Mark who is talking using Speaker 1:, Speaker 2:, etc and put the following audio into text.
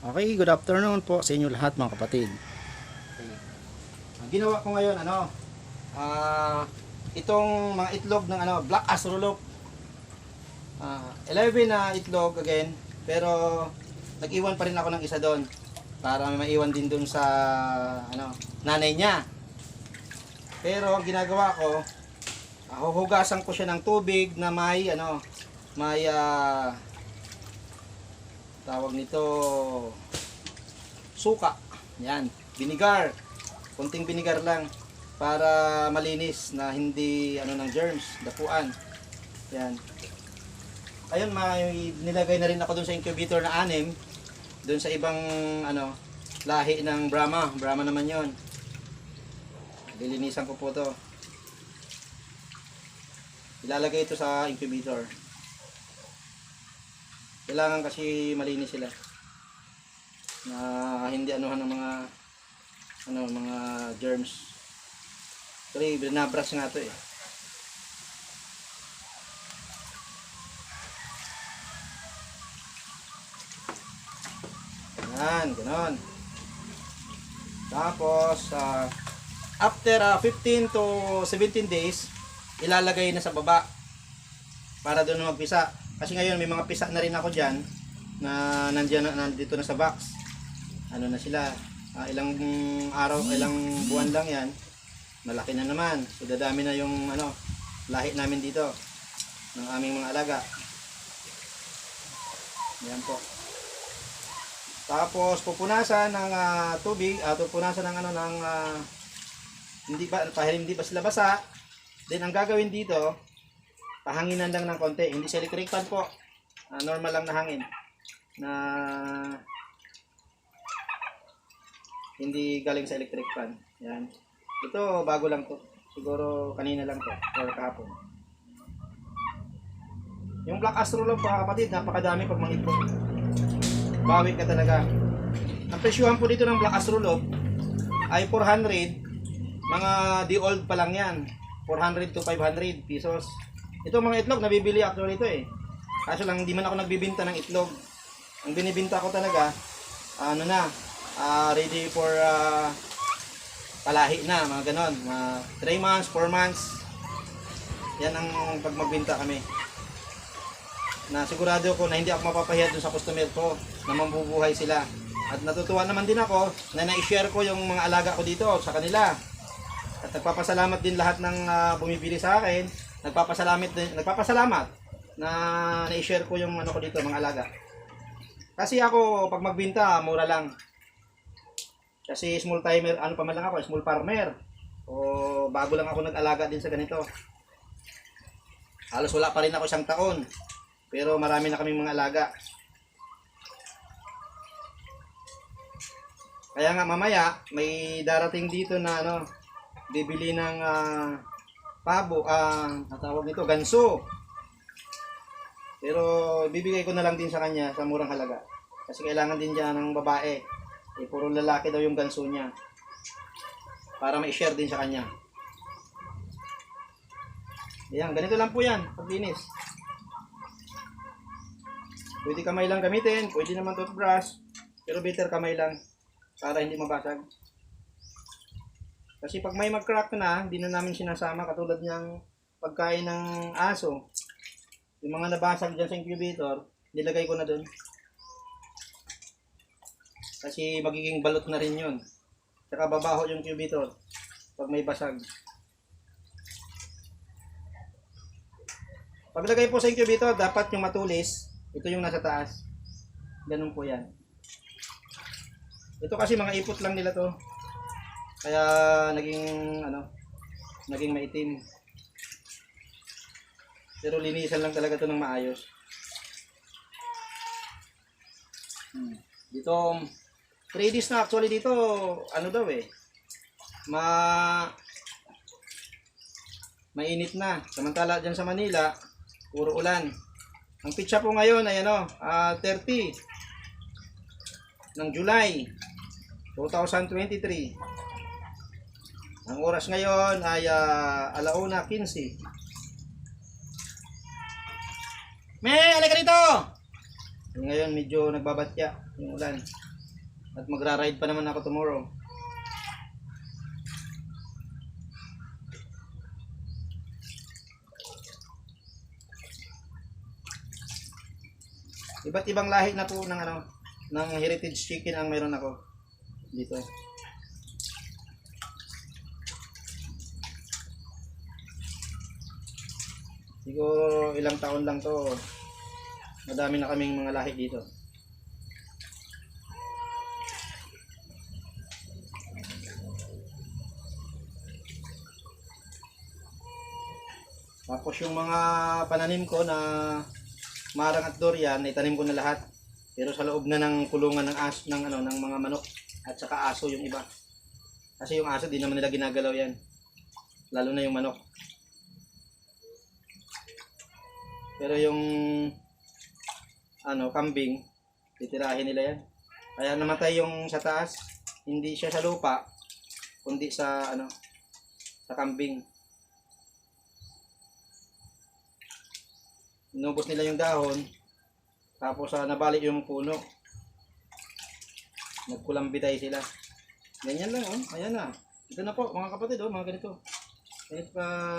Speaker 1: Okay, good afternoon po sa inyo lahat mga kapatid. Okay. Ang ginawa ko ngayon, ano, ah, itong mga itlog ng ano, Black Astrolop. Ah, 11 na itlog again, pero nag-iwan pa rin ako ng isa doon para may maiwan din doon sa ano, nanay niya. Pero ang ginagawa ko, ah, huhugasan ko siya ng tubig na may ano, may ah, tawag nito suka. Yan vinegar. Konting vinegar lang para malinis na hindi ano ng germs dapuan. Yan. Ayun may nilagay na rin ako dun sa incubator na anim dun sa ibang ano lahi ng Brahma. Brahma naman yon lilinisan ko po to. Ilalagay ito sa incubator kailangan kasi malinis sila. Na hindi anuhan ng mga ano mga germs. Actually, binabras nga to eh. Yan ganon. Tapos ah, after ah, 15 to 17 days ilalagay na sa baba para doon na magpisa kasi ngayon may mga pisa na rin ako dyan na nandiyan na, nandito na sa box. Ano na sila, ah, ilang araw, ilang buwan lang yan. Malaki na naman. So dadami na yung ano, lahi namin dito ng aming mga alaga. Yan po. Tapos pupunasan ng ah, tubig, at pupunasan ng ano ng ah, hindi ba pahil hindi pa sila basa. Then ang gagawin dito, pahanginan lang ng konti. Hindi sa electric fan po. Ah, normal lang na hangin. Na hindi galing sa electric fan. Yan. Ito, bago lang to. Siguro kanina lang to. Or kahapon. Yung Black Astro lang pa kapatid, napakadami pag mga itlog. Bawi ka talaga. Ang presyuhan po dito ng Black Astro Lob ay 400. Mga di-old pa lang yan. 400 to 500 pesos. Ito mga itlog, nabibili actually ito eh. Kaso lang, hindi man ako nagbibinta ng itlog. Ang binibinta ko talaga, ano na, ah, ready for ah, palahi na, mga ganon. Mga 3 months, 4 months. Yan ang pag magbinta kami. Na sigurado ko na hindi ako mapapahiya dun sa customer ko na mambubuhay sila. At natutuwa naman din ako na na-share ko yung mga alaga ko dito sa kanila. At nagpapasalamat din lahat ng ah, bumibili sa akin. Nagpapasalamat din, nagpapasalamat na na-share ko yung ano ko dito, mga alaga. Kasi ako pag magbenta, mura lang. Kasi small timer, ano pa man lang ako, small farmer. O bago lang ako nag-alaga din sa ganito. Halos wala pa rin ako isang taon. Pero marami na kaming mga alaga. Kaya nga mamaya, may darating dito na ano, bibili ng ah, pabo, ah, natawag nito, ganso. Pero bibigay ko na lang din sa kanya sa murang halaga. Kasi kailangan din niya ng babae. Eh, puro lalaki daw yung ganso niya. Para ma-share din sa kanya. Ayan, ganito lang po yan, paglinis. Pwede kamay lang gamitin, pwede naman toothbrush. Pero better kamay lang para hindi mabasag. Kasi pag may mag-crack na, hindi na namin sinasama katulad ng pagkain ng aso. Yung mga nabasag dyan sa incubator, nilagay ko na dun. Kasi magiging balot na rin yun. Tsaka babaho yung incubator pag may basag. Paglagay po sa incubator, dapat yung matulis, ito yung nasa taas. Ganun po yan. Ito kasi mga ipot lang nila to. Kaya naging ano, naging maitim. Pero linisan lang talaga to ng maayos. Hmm. Dito 3 days na actually dito, ano daw eh. Ma mainit na. Samantala diyan sa Manila, puro ulan. Ang pitsa po ngayon ay ano, ah, 30 ng July 2023. Ang oras ngayon ay uh, alauna 15. May, alika dito! Ngayon medyo nagbabatya yung ulan. At magra-ride pa naman ako tomorrow. Iba't ibang lahi na po ng ano, ng heritage chicken ang meron ako dito. Siguro ilang taon lang to. Madami na kaming mga lahi dito. Tapos yung mga pananim ko na marang at durian, itanim ko na lahat. Pero sa loob na ng kulungan ng as ng ano ng mga manok at saka aso yung iba. Kasi yung aso di naman nila ginagalaw yan. Lalo na yung manok. Pero yung ano, kambing, titirahin nila yan. Kaya namatay yung sa taas, hindi siya sa lupa, kundi sa ano, sa kambing. Inubos nila yung dahon, tapos ah, nabalik yung puno. Nagkulambitay sila. Ganyan lang, oh. Ayan na. Ito na po, mga kapatid, oh, mga ganito. Ganito pa